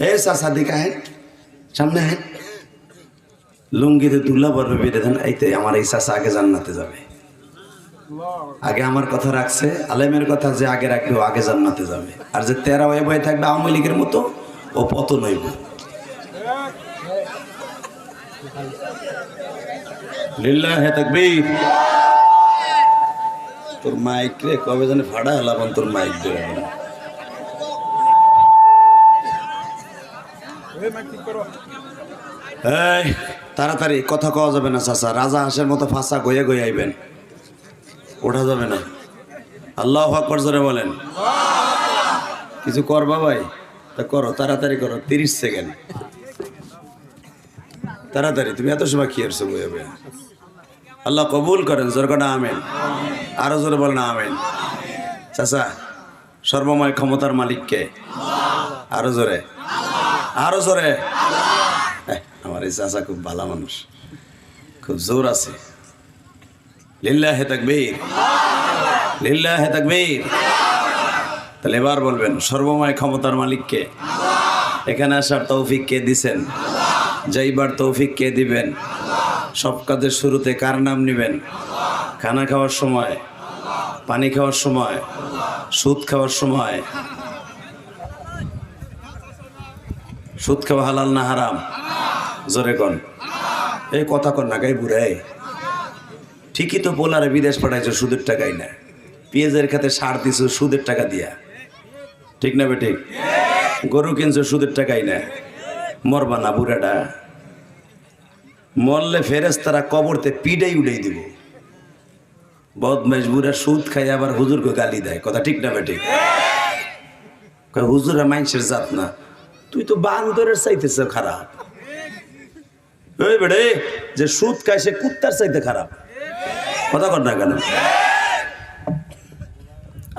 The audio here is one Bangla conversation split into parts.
হে চাচা দিকে হেন সামনে হেন লুঙ্গিতে দুল্লা পর্বে বেঁধে দেন এইতে আমার এই চাচা আগে জান্নাতে যাবে আগে আমার কথা রাখছে আলেমের কথা যে আগে রাখবে ও আগে জান্নাতে যাবে আর যে তেরা হয়ে বয়ে থাকবে আওয়ামী লীগের মতো ও পতন হইব লিল্লাহে তাকবীর তোর মাইক রে কবে জানি ফাড়া হলাম তোর মাইক দিয়ে তাড়াতাড়ি, কথা কওয়া যাবে না, চাচা। রাজা হাঁসের মতো ফাঁসা গয়ে গয়ে আইবেন। ওঠা যাবে না। আল্লাহ আকবর জোরে বলেন। কিছু করবা ভাই তা করো, তাড়াতাড়ি করো, তিরিশ সেকেন্ড। তাড়াতাড়ি, তুমি এত সময় কি আসছো বয়ে আল্লাহ কবুল করেন, জোর জোরকটা আমেন। আরও জোরে বলেন আমেন। চাচা, সর্বময় ক্ষমতার মালিককে। আরও জোরে। আরও জোরে। আমার এই চাচা খুব ভালো মানুষ। খুব জোর আছে। লিল্লাহ হে তাকবীর। লিল্লাহ হে তাকবীর। তাহলে এবার বলবেন, সর্বময় ক্ষমতার মালিককে। এখানে আসার তৌফিক কে দিছেন? যাইবার তৌফিক কে দিবেন? সব কাজের শুরুতে কার নাম নিবেন? খানা খাওয়ার সময়, পানি খাওয়ার সময়, সুদ খাওয়ার সময় সুদ খাওয়া হালাল না হারাম? জোরে কন। এই কথা কন না, গাই বুড়াই। ঠিকই তো পোলারে বিদেশ পাঠাইছো, সুদের টাকাই না। পেঁয়াজের খাতে সার দিছো, সুদের টাকা দিয়া। ঠিক না বেঠিক? গরু কিনছো, সুদের টাকাই না। মরবা না বুড়াটা। মরলে ফেরেস তারা কবরতে পিডাই উড়াই দিব। বদমেশ বুড়া সুদ খাই আবার হুজুরকে গালি দেয়। কথা ঠিক না কয়, হুজুরা মাইন্সের জাত না। তুই তো বান্দরের চাইতেছ খারাপ। ওই বেড়ে, যে সুদ খাইছে কুত্তার চাইতে খারাপ। কথা কর না কেন?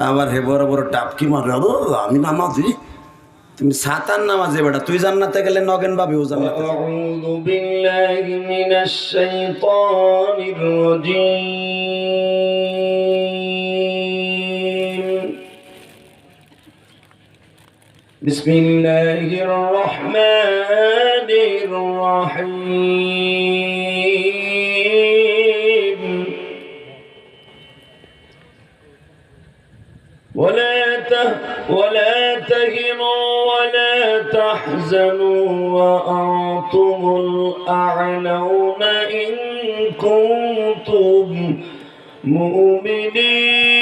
আবার হে বড় বড় টাপকি মারে আমি নামাজি। তুমি সাতান নামাজে বেটা তুই জান্নাতে গেলে নগেন বাবি ও জান্নাতে بسم الله الرحمن الرحيم. ولا ته ولا تهنوا ولا تحزنوا وأنتم الأعلون إن كنتم مؤمنين.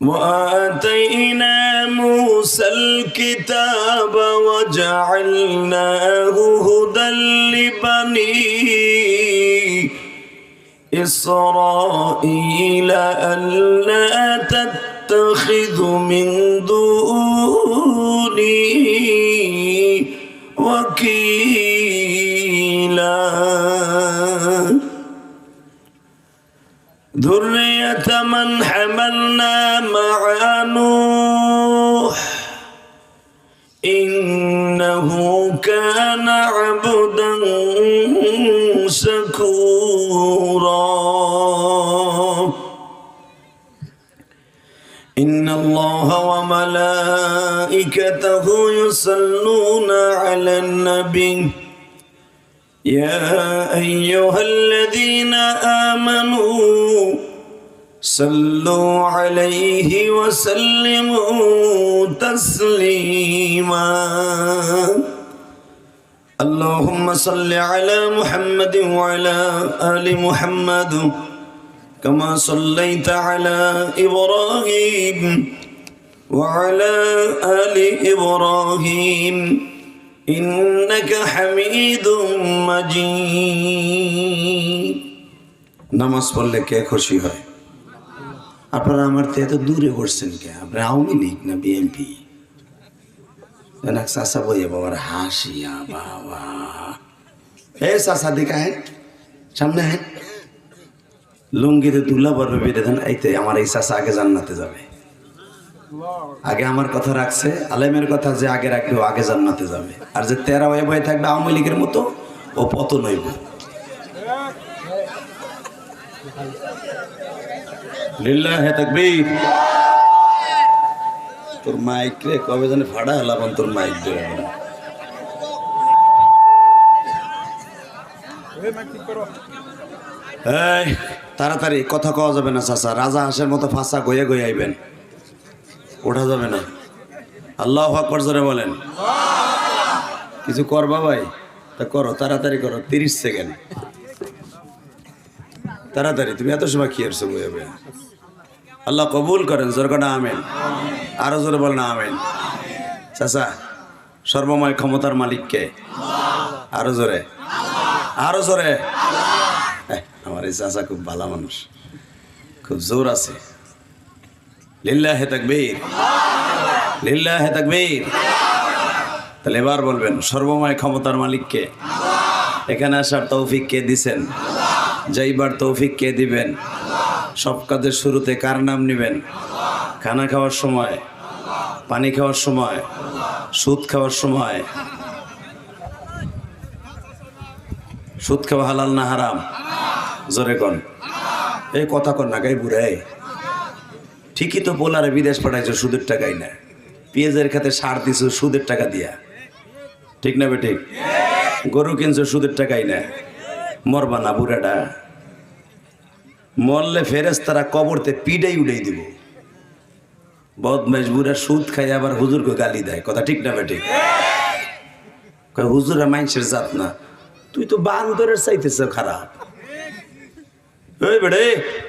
وآتينا موسى الكتاب وجعلناه هدى لبني إسرائيل ألا تتخذ من دوني وكيلا. ذرية من حملنا مع نوح. إنه كان عبدا شكورا. إن الله وملائكته يصلون على النبي. يا أيها الذين آمنوا صلوا عليه وسلموا تسليما اللهم صل على محمد وعلى آل محمد كما صليت على إبراهيم وعلى آل إبراهيم إنك حميد مجيد নামাজ পড়লে কে খুশি হয় আপনারা আমার থেকে এত দূরে বসছেন কে? আপনি আওয়ামী লীগ না বিএনপি চাষা বইয়ে বাবার হাসিয়া বাবা এ চাষা দিকে হেন সামনে হেন লুঙ্গিতে দুলা পড়বে বেঁধে দেন এইতে আমার এই চাষা আগে জান্নাতে যাবে। আগে আমার কথা রাখছে, আলেমের কথা যে আগে রাখবে আগে জান্নাতে যাবে। আর যে তেরা হয়ে বয়ে থাকবে আওয়ামী লীগের মতো, ও পতন হইব। লিল্লাহে তাকবীর। তোর মাইক রে কবে জানি ফাড়া হলাম তোর মাইক দিয়ে এই তাড়াতাড়ি কথা কওয়া যাবে না চাচা। রাজা হাঁসের মতো ফাঁসা গয়ে গয়ে আইবেন। ওঠা যাবে না। আল্লাহ আকবর জোরে বলেন। কিছু করবা ভাই? তা করো তাড়াতাড়ি করো তিরিশ সেকেন্ড। তাড়াতাড়ি, তুমি এত সময় কি আসছো বইয়া আল্লাহ কবুল করেন জোরকটা আমেন। আরও জোরে বলেন আমেন। চাচা, সর্বময় ক্ষমতার মালিককে। আরও জোরে। আরও জোরে। আমার এই চাচা খুব ভালো মানুষ। খুব জোর আছে। লিল্লাহে তাকবীর। লিল্লাহে তাকবীর। তাহলে এবার বলবেন, সর্বময় ক্ষমতার মালিককে। এখানে আসার তৌফিক কে দিছেন? যাইবার তৌফিক কে দিবেন? সব কাজের শুরুতে কার নাম নিবেন? খানা খাওয়ার সময়, পানি খাওয়ার সময়, সুদ খাওয়ার সময়? সুদ খাওয়া হালাল না হারাম? জোরে কন। এই কথা কন না, গাই বুড়াই। ঠিকই তো পোলারে বিদেশ পাঠাইছো, সুদের টাকাই না। পেঁয়াজের খাতে সার দিছো, সুদের টাকা দিয়া। ঠিক না বেঠিক গরু কিনছো, সুদের টাকাই না। মরবা না বুড়াটা। মরলে ফেরেস তারা কবরতে পিডাই উড়াই দিব। বদমেশ বুড়া সুদ খাই আবার হুজুরকে গালি দেয়। কথা ঠিক না কয়, হুজুরা মাইনসের জাত না। তুই তো বান্দরের চাইতেছ খারাপ। ওই বেড়ে,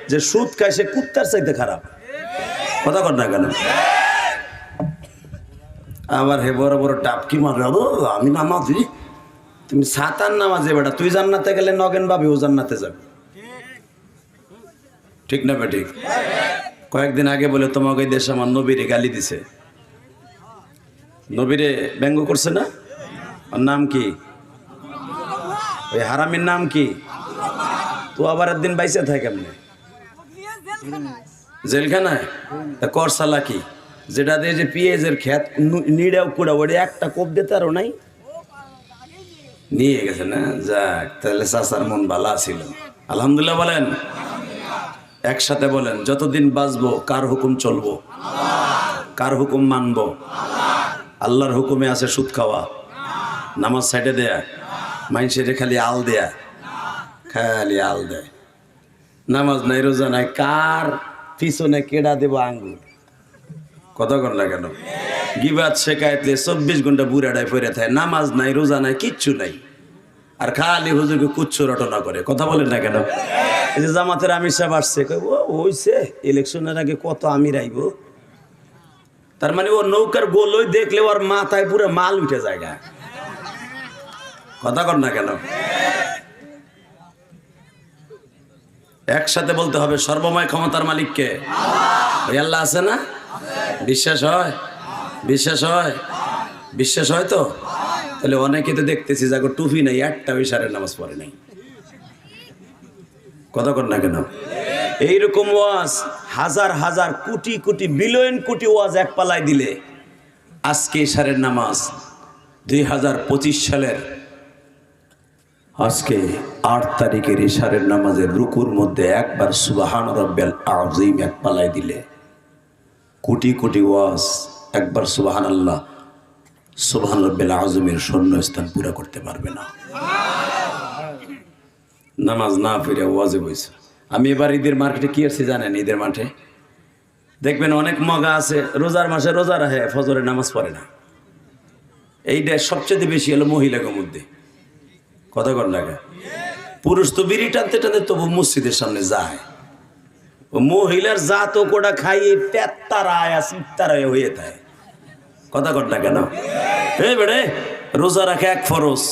যে সুদ খায়, সে কুত্তার চাইতে খারাপ। কথা কর না কেন? আবার হে বড় বড় টাপকি মারবে ও আমি নামাজি? তুমি সাতার নামাজে বেটা তুই জান্নাতে গেলে নগেন ভাবি, ও জান্নাতে যাবে। ঠিক না বে ঠিক কয়েকদিন আগে বলে তোমাকে এই দেশ আমার নবীরে গালি দিছে। নবীরে ব্যঙ্গ করছে না? ওর নাম কি? ওই হারামির নাম কি? তো আবার একদিন বাইসে থাকে কেমনে? জেলখানায়? করসালা কি? যেটা দিয়ে যে পিঁয়াজের খ্যাত নিড়াও কুড়া ওটা একটা কোপ দিতে আরও নাই। নিয়ে গেছে, না? যাক, তাহলে চাচার মন ভালো ছিল আলহামদুলিল্লাহ বলেন। একসাথে বলেন, যতদিন বাঁচবো, কার হুকুম চলবো? কার হুকুম মানবো? আল্লাহর হুকুমে আছে সুদ খাওয়া, নামাজ সাইডে দেয়া মাইনসেরে খালি আল দেয়া, খালি আল দেয়। নামাজ নাই, রোজা নাই, কার পিছনে কেডা দেব আঙ্গুর কর না কেন? গিবাদ শেখায়তলে চব্বিশ ঘণ্টা বুড়াডায় ফেরে থাকে, নামাজ নাই, রোজা নাই, কিচ্ছু নাই। আর খালি হুজুরকে কুচ্ছ রটনা করে, কথা বলেন না কেন? এই যে জামাতের আমির সাহেব আসছে ও, হইছে, ইলেকশনের আগে কত আমির আইব? তার মানে ও নৌকার গোলই দেখলে ওর মাথায় পুরো মাল উঠে জায়গা কথা কর না কেন? একসাথে বলতে হবে, সর্বময় ক্ষমতার মালিককে ওই আল্লাহ আছে না? বিশ্বাস হয়? বিশ্বাস হয়? বিশ্বাস হয় তো? তাহলে অনেকে তো দেখতেছি যাকে টুপি নাই একটা বিশারের নামাজ পড়ে নাই। কথা কর না কেন? এইরকম ওয়াজ হাজার হাজার কোটি কোটি, বিলিয়ন কোটি ওয়াজ এক পালায় দিলে আজকে ইশারের নামাজ দুই হাজার পঁচিশ সালের আজকে আট তারিখের ইশারের নামাজের রুকুর মধ্যে একবার সুবাহান রব্বেল আজিম এক পালায় দিলে। কোটি কোটি ওয়াজ একবার সুবাহান আল্লাহ সুবাহান রব্বেল আজমের শূন্য স্থান পুরা করতে পারবে না। নামাজ না ফিরে ওয়াজে বইছে আমি এবার ঈদের মার্কেটে কি আসছি জানেন ঈদের মাঠে? দেখবেন অনেক মগা আছে, রোজার মাসে রোজা রাখে, ফজরে নামাজ পড়ে না। এইটা সবচেয়ে বেশি হলো মহিলাদের মধ্যে। কথা কর লাগে পুরুষ তো বিড়ি টানতে টানতে তবু মসজিদের সামনে যায়। ও মহিলার জাত কোটা খাইয়ে তেত্তারা আয়া সিত্তারা হয়ে থাকে কথা কর না কেন? এই বেড়ে, রোজা রাখে এক ফরজ,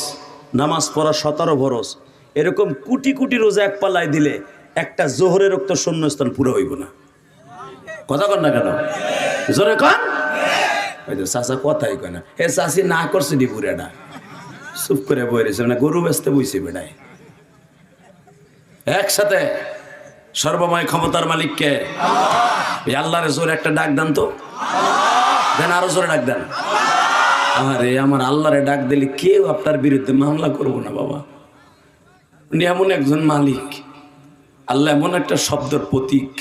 নামাজ পড়া সতেরো ফরজ। এরকম কোটি কোটি রোজা এক পাল্লায় দিলে একটা জোহরের রক্ত শূন্যস্থান পুরো হইব না। কথা কর না কেন? জোরে কন? চাচা কথাই কয় না, এ চাষি না করছে নি পুরাটা চুপ করে বই রয়েছে মানে গরু বেচতে বইছে বেড়ায়। একসাথে সর্বময় ক্ষমতার মালিককে আল্লাহরে জোরে একটা ডাক দেন তো। দেন আরও জোরে ডাক দেন। আরে, আমার আল্লাহরে ডাক দিলে কেউ আপনার বিরুদ্ধে মামলা করব না, বাবা। উনি এমন একজন মালিক। আল্লাহ এমন একটা শব্দর প্রতীক।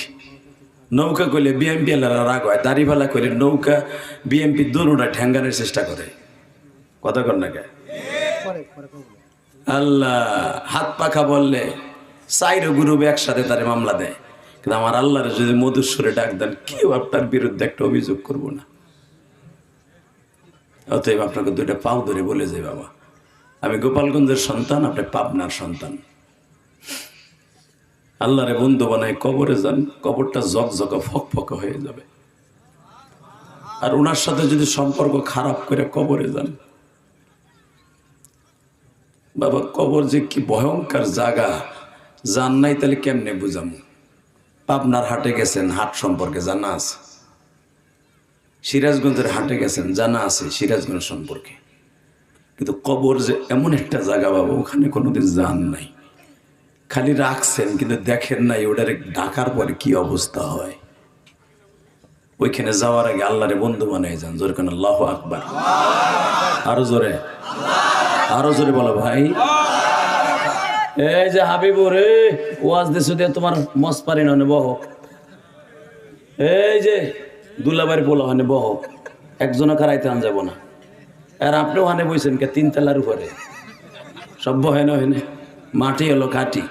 নৌকা করলে বিএমপি আল্লাহরা রাগ হয় দাড়িপালা করে নৌকা বিএমপি দোনোটা ঠ্যাঙ্গানোর চেষ্টা করে। কথা কর না কে? আল্লাহ, হাত পাখা বললে সাইরো গ্রুপ একসাথে তারে মামলা দেয়। কিন্তু আমার আল্লাহরে যদি মধুস্বরে ডাক দেন, কেউ আপনার বিরুদ্ধে একটা অভিযোগ করব না। অতএব আপনাকে দুইটা পাও ধরে বলে যাই বাবা। আমি গোপালগঞ্জের সন্তান, আপনি পাবনার সন্তান। আল্লাহরে বন্ধু বানায় কবরে যান, কবরটা জকজকা ফক ফকা হয়ে যাবে। আর ওনার সাথে যদি সম্পর্ক খারাপ করে কবরে যান। বাবা, কবর যে কি ভয়ঙ্কর জায়গা। জান নাই তাহলে কেমনে বুঝাম? পাবনার হাটে গেছেন, হাট সম্পর্কে জানা আছে। সিরাজগঞ্জের হাটে গেছেন, জানা আছে সিরাজগঞ্জ সম্পর্কে। কিন্তু কবর যে এমন একটা জায়গা বাবা, ওখানে কোনোদিন যান নাই। খালি রাখছেন, কিন্তু দেখেন নাই ওটার ডাকার পরে কি অবস্থা হয়। ওইখানে যাওয়ার আগে আল্লাহরে বন্ধু বানাই যান, জোরে কেন, আল্লাহ আকবার। আরও জোরে। আরও জোরে বলো ভাই। এই যে হাবিবু রে, ওয়াজ দিছো দিয়ে তোমার মস পারি না বহ। এই যে দুলাবাড়ি বলো হানে বহ একজনও কারাইতে আন যাব না। আর আপনি ওখানে বইছেন কে তিন তলার উপরে। সব না হেনে মাটি হলো কাটি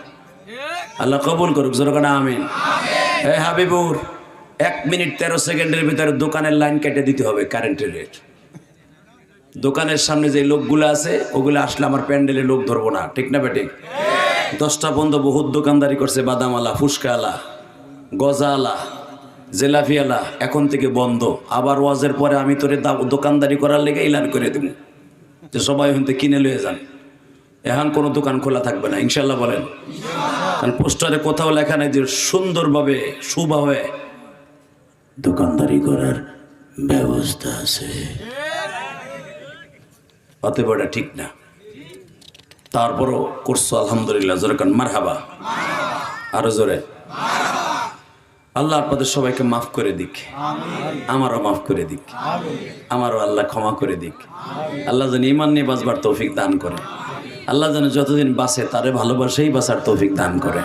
আল্লাহ কবুল করুক জোরকানা আমিন। এই হাবিবুর এক মিনিট তেরো সেকেন্ডের ভিতরে দোকানের লাইন কেটে দিতে হবে কারেন্টের রেট। দোকানের সামনে যে লোকগুলো আছে ওগুলো আসলে আমার প্যান্ডেলে লোক ধরবো না। ঠিক না বেঠিক? দশটা বন্ধ বহুত দোকানদারি করছে বাদামালা ফুসকাওয়ালা গজাওয়ালা। জেলাফিয়ালা, এখন থেকে বন্ধ। আবার ওয়াজের পরে আমি তোরে দোকানদারি করার লেগে এলান করে দেবো যে সবাই থেকে কিনে লয়ে যান। এখন কোনো দোকান খোলা থাকবে না ইনশাল্লাহ বলেন। কারণ পোস্টারে কোথাও লেখা নেই যে সুন্দরভাবে সুভাবে দোকানদারি করার ব্যবস্থা আছে। অতএব এটা ঠিক না। তারপরও করছ আলহামদুলিল্লাহ, জোরে কান মার হাবা আরও জোরে। আল্লাহ আপনাদের সবাইকে মাফ করে দিক। আমারও মাফ করে দিক। আমারও আল্লাহ ক্ষমা করে দিক। আল্লাহ যেন ইমান নিয়ে বাঁচবার তৌফিক দান করে। আল্লাহ যেন যতদিন বাঁচে তারে ভালোবাসেই বাঁচার তৌফিক দান করে।